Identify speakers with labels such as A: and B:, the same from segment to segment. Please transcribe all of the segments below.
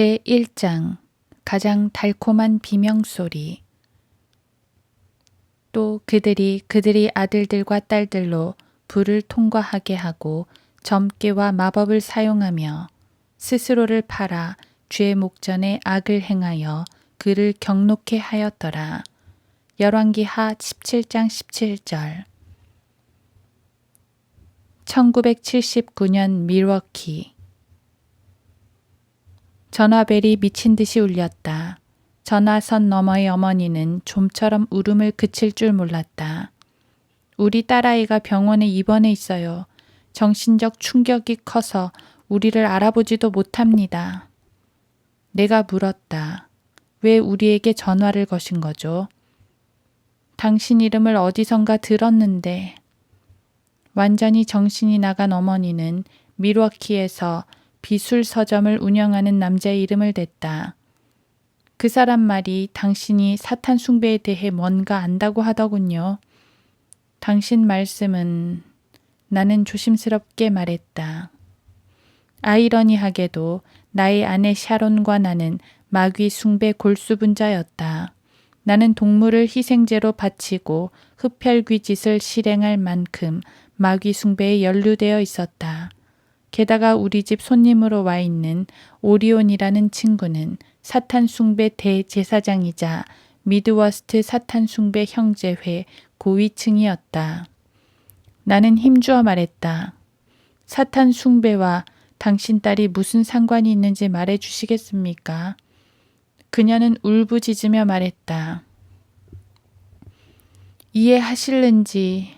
A: 제1장 가장 달콤한 비명소리. 또 그들이 그들이 아들들과 딸들로 불을 통과하게 하고 점괘와 마법을 사용하며 스스로를 팔아 주의 목전에 악을 행하여 그를 경록해 하였더라. 열왕기하 17장 17절. 1979년 밀워키 전화벨이 미친 듯이 울렸다. 전화선 너머의 어머니는 좀처럼 울음을 그칠 줄 몰랐다. 우리 딸아이가 병원에 입원해 있어요. 정신적 충격이 커서 우리를 알아보지도 못합니다. 내가 물었다. 왜 우리에게 전화를 거신 거죠? 당신 이름을 어디선가 들었는데 완전히 정신이 나간 어머니는 미러키에서 비술 서점을 운영하는 남자의 이름을 댔다. 그 사람 말이 당신이 사탄 숭배에 대해 뭔가 안다고 하더군요. 당신 말씀은 나는 조심스럽게 말했다. 아이러니하게도 나의 아내 샤론과 나는 마귀 숭배 골수분자였다. 나는 동물을 희생제로 바치고 흡혈귀 짓을 실행할 만큼 마귀 숭배에 연루되어 있었다. 게다가 우리 집 손님으로 와 있는 오리온이라는 친구는 사탄 숭배 대제사장이자 미드워스트 사탄 숭배 형제회 고위층이었다. 나는 힘주어 말했다. 사탄 숭배와 당신 딸이 무슨 상관이 있는지 말해 주시겠습니까? 그녀는 울부짖으며 말했다. 이해하실는지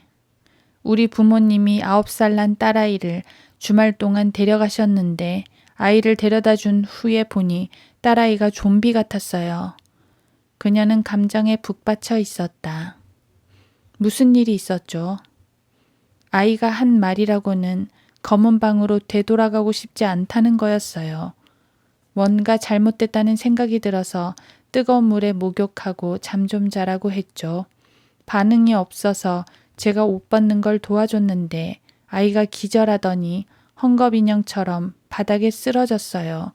A: 우리 부모님이 아홉 살 난 딸아이를 주말 동안 데려가셨는데 아이를 데려다 준 후에 보니 딸아이가 좀비 같았어요. 그녀는 감정에 북받쳐 있었다. 무슨 일이 있었죠? 아이가 한 말이라고는 검은 방으로 되돌아가고 싶지 않다는 거였어요. 뭔가 잘못됐다는 생각이 들어서 뜨거운 물에 목욕하고 잠 좀 자라고 했죠. 반응이 없어서 제가 옷 벗는 걸 도와줬는데 아이가 기절하더니 헝겊 인형처럼 바닥에 쓰러졌어요.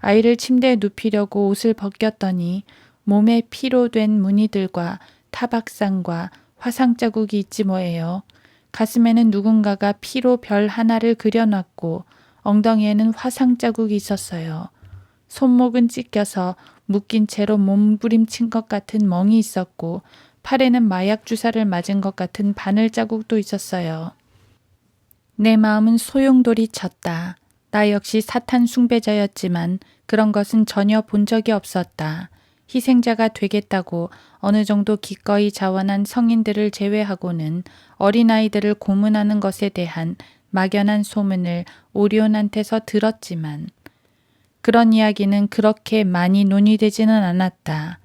A: 아이를 침대에 눕히려고 옷을 벗겼더니 몸에 피로 된 무늬들과 타박상과 화상 자국이 있지 뭐예요. 가슴에는 누군가가 피로 별 하나를 그려놨고 엉덩이에는 화상 자국이 있었어요. 손목은 찢겨서 묶인 채로 몸부림친 것 같은 멍이 있었고 팔에는 마약 주사를 맞은 것 같은 바늘 자국도 있었어요. 내 마음은 소용돌이 쳤다. 나 역시 사탄 숭배자였지만 그런 것은 전혀 본 적이 없었다. 희생자가 되겠다고 어느 정도 기꺼이 자원한 성인들을 제외하고는 어린아이들을 고문하는 것에 대한 막연한 소문을 오리온한테서 들었지만 그런 이야기는 그렇게 많이 논의되지는 않았다.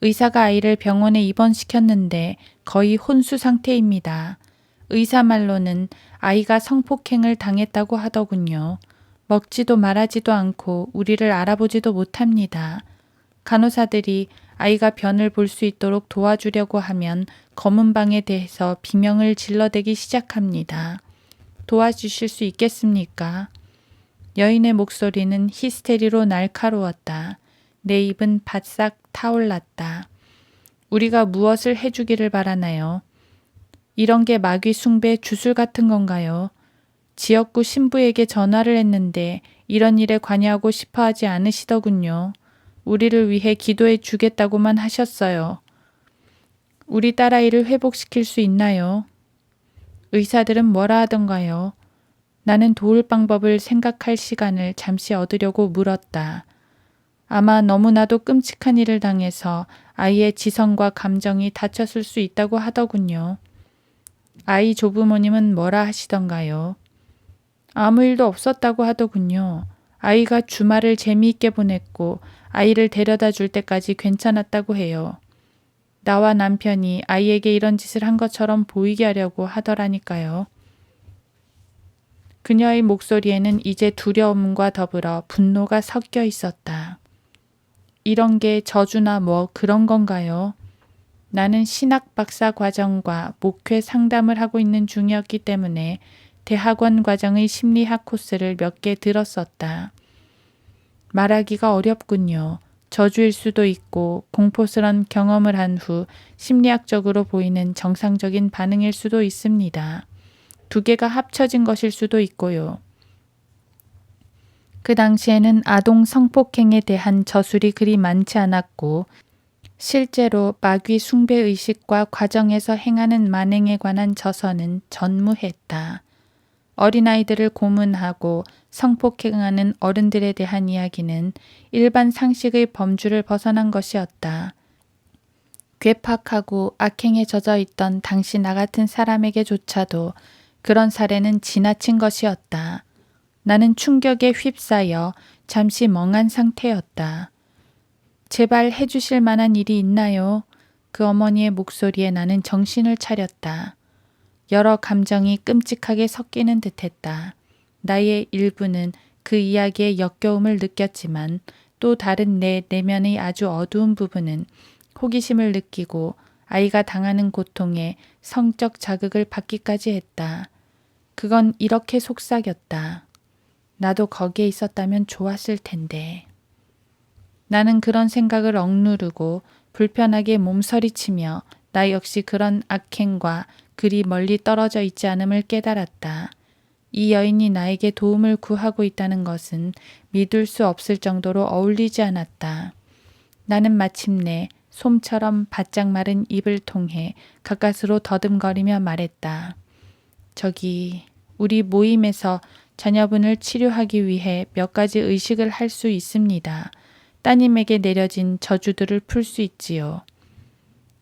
A: 의사가 아이를 병원에 입원시켰는데 거의 혼수 상태입니다. 의사 말로는 아이가 성폭행을 당했다고 하더군요. 먹지도 말하지도 않고 우리를 알아보지도 못합니다. 간호사들이 아이가 변을 볼 수 있도록 도와주려고 하면 검은 방에 대해서 비명을 질러대기 시작합니다. 도와주실 수 있겠습니까? 여인의 목소리는 히스테리로 날카로웠다. 내 입은 바싹 타올랐다. 우리가 무엇을 해주기를 바라나요? 이런 게 마귀 숭배 주술 같은 건가요? 지역구 신부에게 전화를 했는데 이런 일에 관여하고 싶어 하지 않으시더군요. 우리를 위해 기도해 주겠다고만 하셨어요. 우리 딸아이를 회복시킬 수 있나요? 의사들은 뭐라 하던가요? 나는 도울 방법을 생각할 시간을 잠시 얻으려고 물었다. 아마 너무나도 끔찍한 일을 당해서 아이의 지성과 감정이 다쳤을 수 있다고 하더군요. 아이 조부모님은 뭐라 하시던가요? 아무 일도 없었다고 하더군요. 아이가 주말을 재미있게 보냈고 아이를 데려다 줄 때까지 괜찮았다고 해요. 나와 남편이 아이에게 이런 짓을 한 것처럼 보이게 하려고 하더라니까요. 그녀의 목소리에는 이제 두려움과 더불어 분노가 섞여 있었다. 이런 게 저주나 뭐 그런 건가요? 나는 신학 박사 과정과 목회 상담을 하고 있는 중이었기 때문에 대학원 과정의 심리학 코스를 몇 개 들었었다. 말하기가 어렵군요. 저주일 수도 있고 공포스런 경험을 한 후 심리학적으로 보이는 정상적인 반응일 수도 있습니다. 두 개가 합쳐진 것일 수도 있고요. 그 당시에는 아동 성폭행에 대한 저술이 그리 많지 않았고 실제로 마귀 숭배 의식과 과정에서 행하는 만행에 관한 저서는 전무했다. 어린아이들을 고문하고 성폭행하는 어른들에 대한 이야기는 일반 상식의 범주를 벗어난 것이었다. 괴팍하고 악행에 젖어 있던 당시 나 같은 사람에게조차도 그런 사례는 지나친 것이었다. 나는 충격에 휩싸여 잠시 멍한 상태였다. 제발 해주실 만한 일이 있나요? 그 어머니의 목소리에 나는 정신을 차렸다. 여러 감정이 끔찍하게 섞이는 듯했다. 나의 일부는 그 이야기의 역겨움을 느꼈지만 또 다른 내 내면의 아주 어두운 부분은 호기심을 느끼고 아이가 당하는 고통에 성적 자극을 받기까지 했다. 그건 이렇게 속삭였다. 나도 거기에 있었다면 좋았을 텐데. 나는 그런 생각을 억누르고 불편하게 몸서리치며 나 역시 그런 악행과 그리 멀리 떨어져 있지 않음을 깨달았다. 이 여인이 나에게 도움을 구하고 있다는 것은 믿을 수 없을 정도로 어울리지 않았다. 나는 마침내 솜처럼 바짝 마른 입을 통해 가까스로 더듬거리며 말했다. 저기, 우리 모임에서 자녀분을 치료하기 위해 몇 가지 의식을 할 수 있습니다. 따님에게 내려진 저주들을 풀 수 있지요.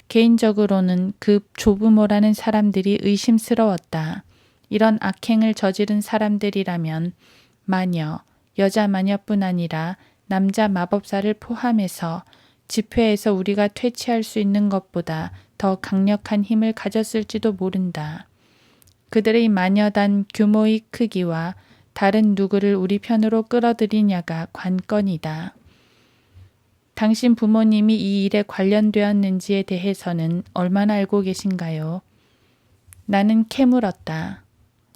A: 개인적으로는 그 조부모라는 사람들이 의심스러웠다. 이런 악행을 저지른 사람들이라면 마녀, 여자 마녀뿐 아니라 남자 마법사를 포함해서 집회에서 우리가 퇴치할 수 있는 것보다 더 강력한 힘을 가졌을지도 모른다. 그들의 마녀단 규모의 크기와 다른 누구를 우리 편으로 끌어들이냐가 관건이다. 당신 부모님이 이 일에 관련되었는지에 대해서는 얼마나 알고 계신가요? 나는 캐물었다.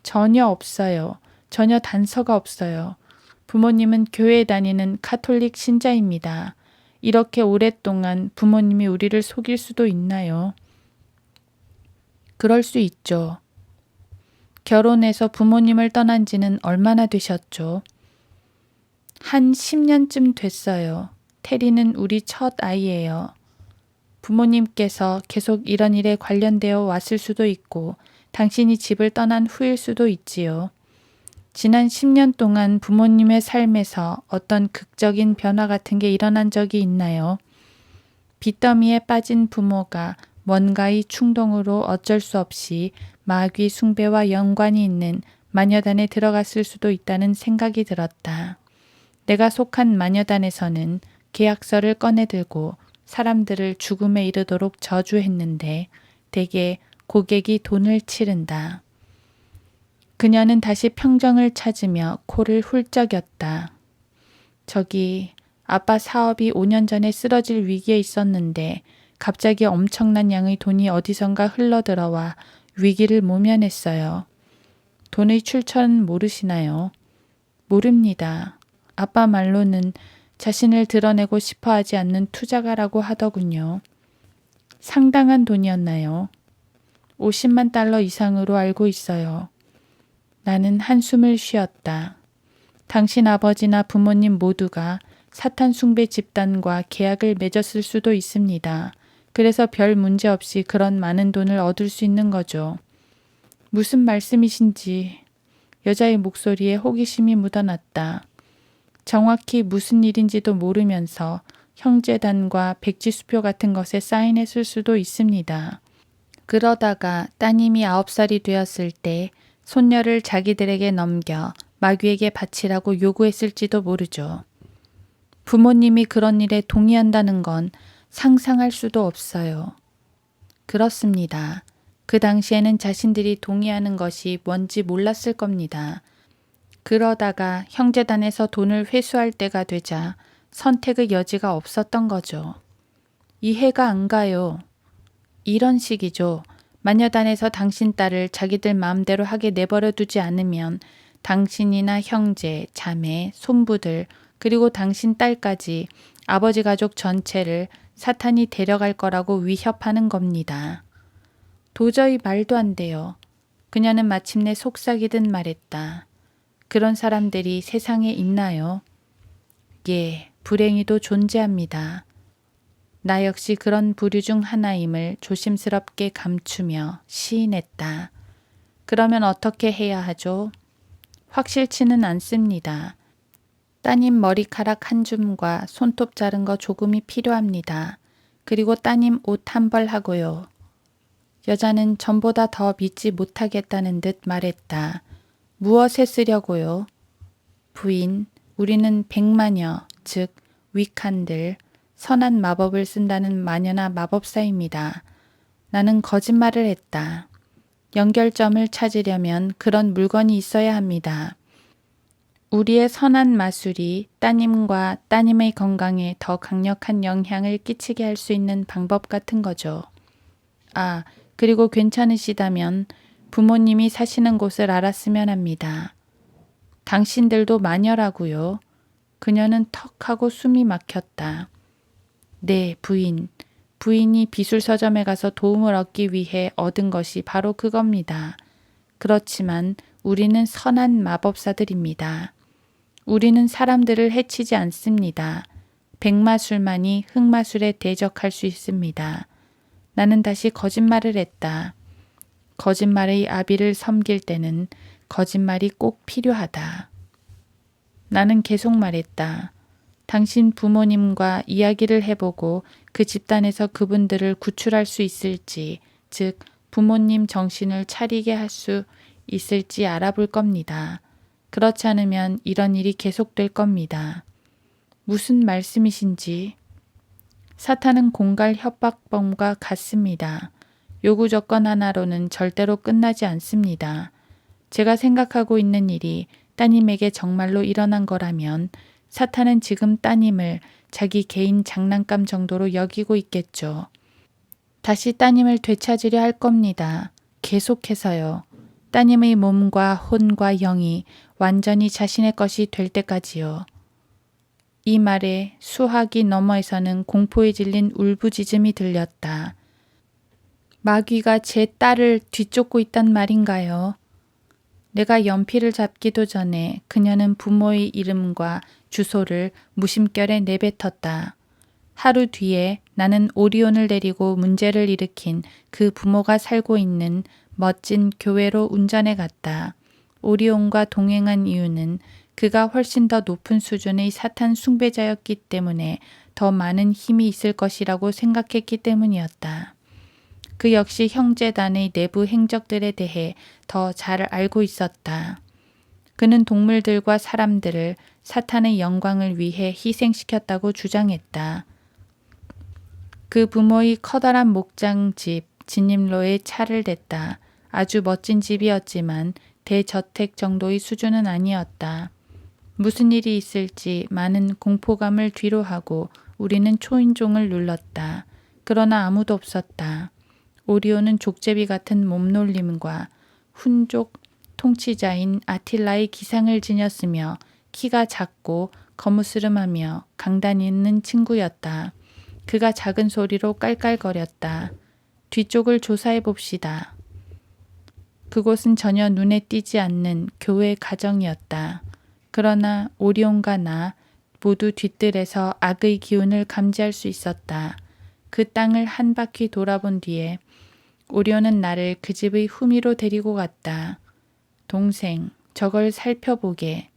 A: 전혀 없어요. 전혀 단서가 없어요. 부모님은 교회에 다니는 카톨릭 신자입니다. 이렇게 오랫동안 부모님이 우리를 속일 수도 있나요? 그럴 수 있죠. 결혼해서 부모님을 떠난 지는 얼마나 되셨죠? 한 10년쯤 됐어요. 테리는 우리 첫 아이예요. 부모님께서 계속 이런 일에 관련되어 왔을 수도 있고 당신이 집을 떠난 후일 수도 있지요. 지난 10년 동안 부모님의 삶에서 어떤 극적인 변화 같은 게 일어난 적이 있나요? 빚더미에 빠진 부모가 뭔가의 충동으로 어쩔 수 없이 마귀 숭배와 연관이 있는 마녀단에 들어갔을 수도 있다는 생각이 들었다. 내가 속한 마녀단에서는 계약서를 꺼내들고 사람들을 죽음에 이르도록 저주했는데 대개 고객이 돈을 치른다. 그녀는 다시 평정을 찾으며 코를 훌쩍였다. 저기 아빠 사업이 5년 전에 쓰러질 위기에 있었는데 갑자기 엄청난 양의 돈이 어디선가 흘러들어와 위기를 모면했어요. 돈의 출처는 모르시나요? 모릅니다. 아빠 말로는 자신을 드러내고 싶어 하지 않는 투자가라고 하더군요. 상당한 돈이었나요? 50만 달러 이상으로 알고 있어요. 나는 한숨을 쉬었다. 당신 아버지나 부모님 모두가 사탄 숭배 집단과 계약을 맺었을 수도 있습니다. 그래서 별 문제 없이 그런 많은 돈을 얻을 수 있는 거죠. 무슨 말씀이신지 여자의 목소리에 호기심이 묻어났다. 정확히 무슨 일인지도 모르면서 형제단과 백지수표 같은 것에 사인했을 수도 있습니다. 그러다가 따님이 아홉 살이 되었을 때 손녀를 자기들에게 넘겨 마귀에게 바치라고 요구했을지도 모르죠. 부모님이 그런 일에 동의한다는 건 상상할 수도 없어요. 그렇습니다. 그 당시에는 자신들이 동의하는 것이 뭔지 몰랐을 겁니다. 그러다가 형제단에서 돈을 회수할 때가 되자 선택의 여지가 없었던 거죠. 이해가 안 가요. 이런 식이죠. 마녀단에서 당신 딸을 자기들 마음대로 하게 내버려 두지 않으면 당신이나 형제, 자매, 손부들 그리고 당신 딸까지 아버지 가족 전체를 사탄이 데려갈 거라고 위협하는 겁니다. 도저히 말도 안 돼요. 그녀는 마침내 속삭이듯 말했다. 그런 사람들이 세상에 있나요? 예, 불행히도 존재합니다. 나 역시 그런 부류 중 하나임을 조심스럽게 감추며 시인했다. 그러면 어떻게 해야 하죠? 확실치는 않습니다. 따님 머리카락 한 줌과 손톱 자른 거 조금이 필요합니다. 그리고 따님 옷 한 벌 하고요. 여자는 전보다 더 믿지 못하겠다는 듯 말했다. 무엇에 쓰려고요? 부인, 우리는 백마녀, 즉 위칸들, 선한 마법을 쓴다는 마녀나 마법사입니다. 나는 거짓말을 했다. 연결점을 찾으려면 그런 물건이 있어야 합니다. 우리의 선한 마술이 따님과 따님의 건강에 더 강력한 영향을 끼치게 할 수 있는 방법 같은 거죠. 아, 그리고 괜찮으시다면 부모님이 사시는 곳을 알았으면 합니다. 당신들도 마녀라고요. 그녀는 턱 하고 숨이 막혔다. 네, 부인. 부인이 비술 서점에 가서 도움을 얻기 위해 얻은 것이 바로 그겁니다. 그렇지만 우리는 선한 마법사들입니다. 우리는 사람들을 해치지 않습니다. 백마술만이 흑마술에 대적할 수 있습니다. 나는 다시 거짓말을 했다. 거짓말의 아비를 섬길 때는 거짓말이 꼭 필요하다. 나는 계속 말했다. 당신 부모님과 이야기를 해보고 그 집단에서 그분들을 구출할 수 있을지, 즉, 부모님 정신을 차리게 할 수 있을지 알아볼 겁니다. 그렇지 않으면 이런 일이 계속될 겁니다. 무슨 말씀이신지. 사탄은 공갈 협박범과 같습니다. 요구 조건 하나로는 절대로 끝나지 않습니다. 제가 생각하고 있는 일이 따님에게 정말로 일어난 거라면 사탄은 지금 따님을 자기 개인 장난감 정도로 여기고 있겠죠. 다시 따님을 되찾으려 할 겁니다. 계속해서요. 따님의 몸과 혼과 영이 완전히 자신의 것이 될 때까지요. 이 말에 수화기 너머에서는 공포에 질린 울부짖음이 들렸다. 마귀가 제 딸을 뒤쫓고 있단 말인가요? 내가 연필을 잡기도 전에 그녀는 부모의 이름과 주소를 무심결에 내뱉었다. 하루 뒤에 나는 오리온을 데리고 문제를 일으킨 그 부모가 살고 있는 멋진 교회로 운전해 갔다. 오리온과 동행한 이유는 그가 훨씬 더 높은 수준의 사탄 숭배자였기 때문에 더 많은 힘이 있을 것이라고 생각했기 때문이었다. 그 역시 형제단의 내부 행적들에 대해 더 잘 알고 있었다. 그는 동물들과 사람들을 사탄의 영광을 위해 희생시켰다고 주장했다. 그 부모의 커다란 목장집 진입로에 차를 댔다. 아주 멋진 집이었지만 대저택 정도의 수준은 아니었다. 무슨 일이 있을지 많은 공포감을 뒤로하고 우리는 초인종을 눌렀다. 그러나 아무도 없었다. 오리오는 족제비 같은 몸놀림과 훈족 통치자인 아틸라의 기상을 지녔으며 키가 작고 거무스름하며 강단 있는 친구였다. 그가 작은 소리로 깔깔거렸다. 뒤쪽을 조사해 봅시다. 그곳은 전혀 눈에 띄지 않는 교회 가정이었다. 그러나 오리온과 나 모두 뒤뜰에서 악의 기운을 감지할 수 있었다. 그 땅을 한 바퀴 돌아본 뒤에 오리온은 나를 그 집의 후미로 데리고 갔다. 동생, 저걸 살펴보게.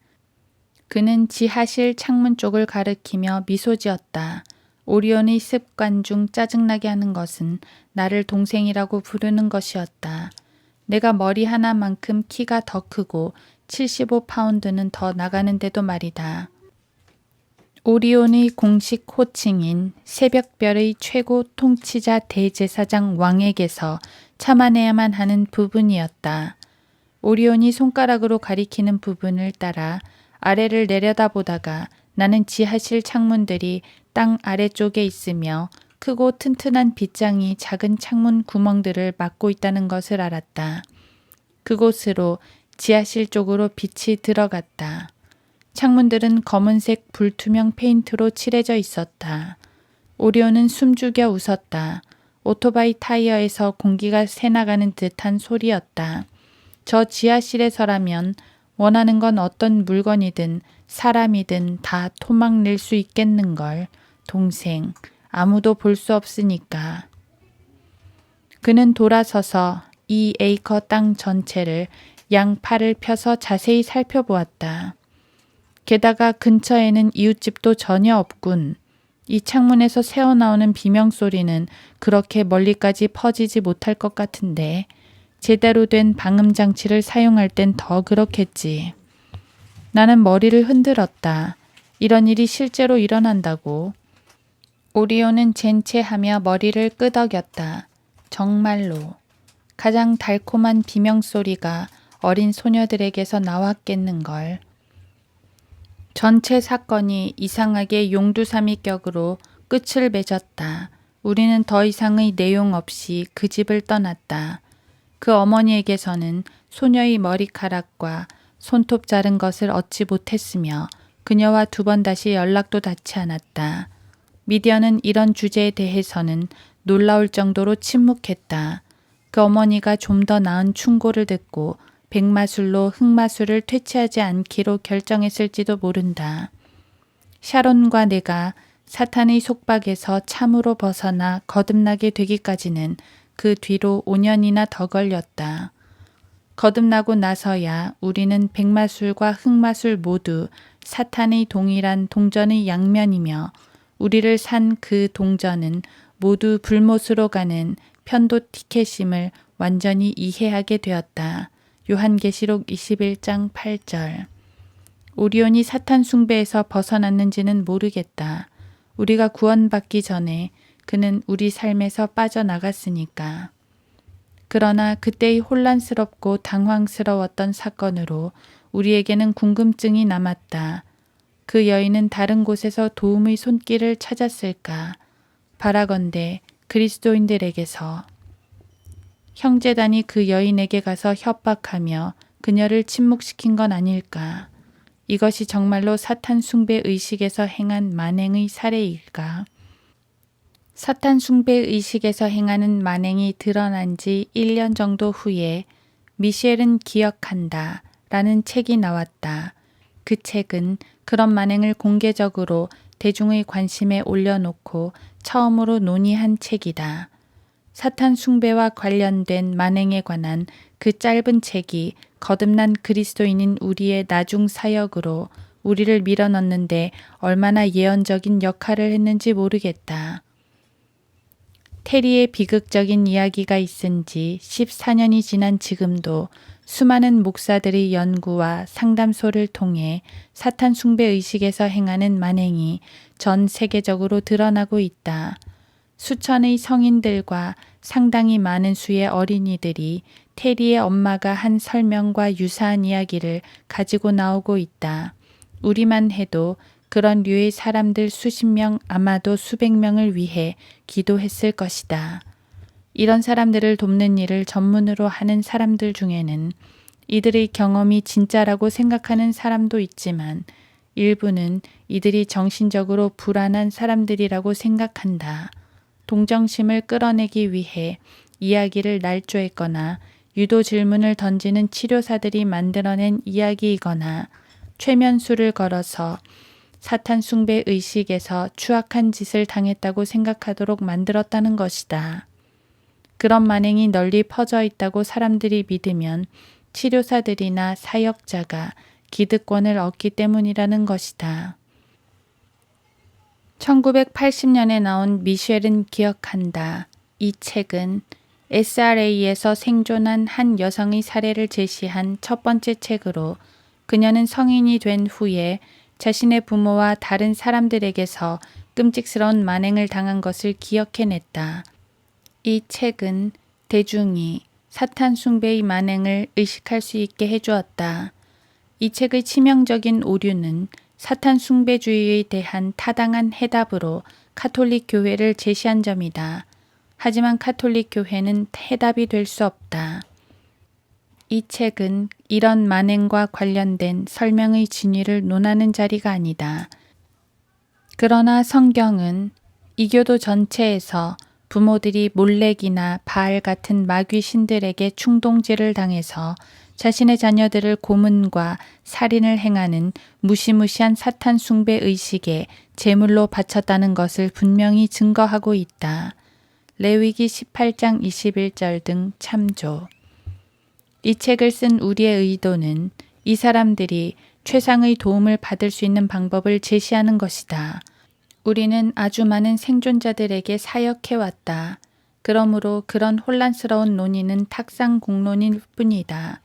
A: 그는 지하실 창문 쪽을 가리키며 미소 지었다. 오리온의 습관 중 짜증나게 하는 것은 나를 동생이라고 부르는 것이었다. 내가 머리 하나만큼 키가 더 크고 75파운드는 더 나가는데도 말이다. 오리온의 공식 호칭인 새벽별의 최고 통치자 대제사장 왕에게서 참아내야만 하는 부분이었다. 오리온이 손가락으로 가리키는 부분을 따라 아래를 내려다보다가 나는 지하실 창문들이 땅 아래쪽에 있으며 크고 튼튼한 빗장이 작은 창문 구멍들을 막고 있다는 것을 알았다. 그곳으로 지하실 쪽으로 빛이 들어갔다. 창문들은 검은색 불투명 페인트로 칠해져 있었다. 오리온은 숨죽여 웃었다. 오토바이 타이어에서 공기가 새나가는 듯한 소리였다. 저 지하실에서라면 원하는 건 어떤 물건이든 사람이든 다 토막 낼 수 있겠는걸. 동생, 아무도 볼 수 없으니까. 그는 돌아서서 이 에이커 땅 전체를 양팔을 펴서 자세히 살펴보았다. 게다가 근처에는 이웃집도 전혀 없군. 이 창문에서 새어나오는 비명 소리는 그렇게 멀리까지 퍼지지 못할 것 같은데 제대로 된 방음 장치를 사용할 땐 더 그렇겠지. 나는 머리를 흔들었다. 이런 일이 실제로 일어난다고. 오리오는 젠체하며 머리를 끄덕였다. 정말로. 가장 달콤한 비명 소리가 어린 소녀들에게서 나왔겠는걸. 전체 사건이 이상하게 용두사미 격으로 끝을 맺었다. 우리는 더 이상의 내용 없이 그 집을 떠났다. 그 어머니에게서는 소녀의 머리카락과 손톱 자른 것을 얻지 못했으며 그녀와 두 번 다시 연락도 닿지 않았다. 미디어는 이런 주제에 대해서는 놀라울 정도로 침묵했다. 그 어머니가 좀 더 나은 충고를 듣고 백마술로 흑마술을 퇴치하지 않기로 결정했을지도 모른다. 샤론과 내가 사탄의 속박에서 참으로 벗어나 거듭나게 되기까지는 그 뒤로 5년이나 더 걸렸다. 거듭나고 나서야 우리는 백마술과 흑마술 모두 사탄의 동일한 동전의 양면이며 우리를 산 그 동전은 모두 불못으로 가는 편도 티켓임을 완전히 이해하게 되었다. 요한계시록 21장 8절. 오리온이 사탄 숭배에서 벗어났는지는 모르겠다. 우리가 구원받기 전에 그는 우리 삶에서 빠져나갔으니까. 그러나 그때의 혼란스럽고 당황스러웠던 사건으로 우리에게는 궁금증이 남았다. 그 여인은 다른 곳에서 도움의 손길을 찾았을까? 바라건대 그리스도인들에게서 형제단이 그 여인에게 가서 협박하며 그녀를 침묵시킨 건 아닐까? 이것이 정말로 사탄 숭배 의식에서 행한 만행의 사례일까? 사탄 숭배 의식에서 행하는 만행이 드러난 지 1년 정도 후에 미셸은 기억한다 라는 책이 나왔다. 그 책은 그런 만행을 공개적으로 대중의 관심에 올려놓고 처음으로 논의한 책이다. 사탄 숭배와 관련된 만행에 관한 그 짧은 책이 거듭난 그리스도인인 우리의 나중 사역으로 우리를 밀어넣는데 얼마나 예언적인 역할을 했는지 모르겠다. 테리의 비극적인 이야기가 있은 지 14년이 지난 지금도 수많은 목사들의 연구와 상담소를 통해 사탄 숭배 의식에서 행하는 만행이 전 세계적으로 드러나고 있다. 수천의 성인들과 상당히 많은 수의 어린이들이 테리의 엄마가 한 설명과 유사한 이야기를 가지고 나오고 있다. 우리만 해도 그런 류의 사람들 수십 명, 아마도 수백 명을 위해 기도했을 것이다. 이런 사람들을 돕는 일을 전문으로 하는 사람들 중에는 이들의 경험이 진짜라고 생각하는 사람도 있지만 일부는 이들이 정신적으로 불안한 사람들이라고 생각한다. 동정심을 끌어내기 위해 이야기를 날조했거나 유도 질문을 던지는 치료사들이 만들어낸 이야기이거나 최면수를 걸어서 사탄 숭배 의식에서 추악한 짓을 당했다고 생각하도록 만들었다는 것이다. 그런 만행이 널리 퍼져 있다고 사람들이 믿으면 치료사들이나 사역자가 기득권을 얻기 때문이라는 것이다. 1980년에 나온 미셸은 기억한다. 이 책은 SRA에서 생존한 한 여성의 사례를 제시한 첫 번째 책으로 그녀는 성인이 된 후에 자신의 부모와 다른 사람들에게서 끔찍스러운 만행을 당한 것을 기억해냈다. 이 책은 대중이 사탄 숭배의 만행을 의식할 수 있게 해주었다. 이 책의 치명적인 오류는 사탄 숭배주의에 대한 타당한 해답으로 카톨릭 교회를 제시한 점이다. 하지만 카톨릭 교회는 해답이 될 수 없다. 이 책은 이런 만행과 관련된 설명의 진위를 논하는 자리가 아니다. 그러나 성경은 이교도 전체에서 부모들이 몰렉이나 바알 같은 마귀 신들에게 충동질을 당해서 자신의 자녀들을 고문과 살인을 행하는 무시무시한 사탄 숭배 의식에 제물로 바쳤다는 것을 분명히 증거하고 있다. 레위기 18장 21절 등 참조. 이 책을 쓴 우리의 의도는 이 사람들이 최상의 도움을 받을 수 있는 방법을 제시하는 것이다. 우리는 아주 많은 생존자들에게 사역해왔다. 그러므로 그런 혼란스러운 논의는 탁상 공론일 뿐이다.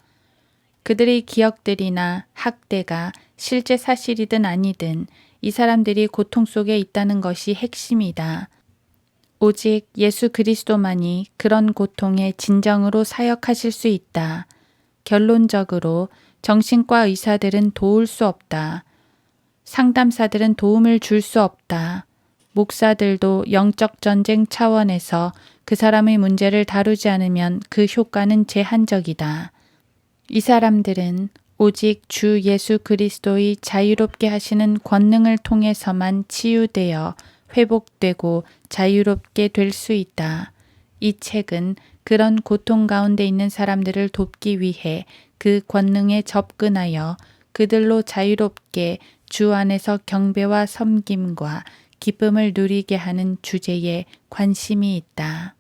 A: 그들의 기억들이나 학대가 실제 사실이든 아니든 이 사람들이 고통 속에 있다는 것이 핵심이다. 오직 예수 그리스도만이 그런 고통에 진정으로 사역하실 수 있다. 결론적으로 정신과 의사들은 도울 수 없다. 상담사들은 도움을 줄 수 없다. 목사들도 영적 전쟁 차원에서 그 사람의 문제를 다루지 않으면 그 효과는 제한적이다. 이 사람들은 오직 주 예수 그리스도의 자유롭게 하시는 권능을 통해서만 치유되어 회복되고 자유롭게 될 수 있다. 이 책은 그런 고통 가운데 있는 사람들을 돕기 위해 그 권능에 접근하여 그들로 자유롭게 주 안에서 경배와 섬김과 기쁨을 누리게 하는 주제에 관심이 있다.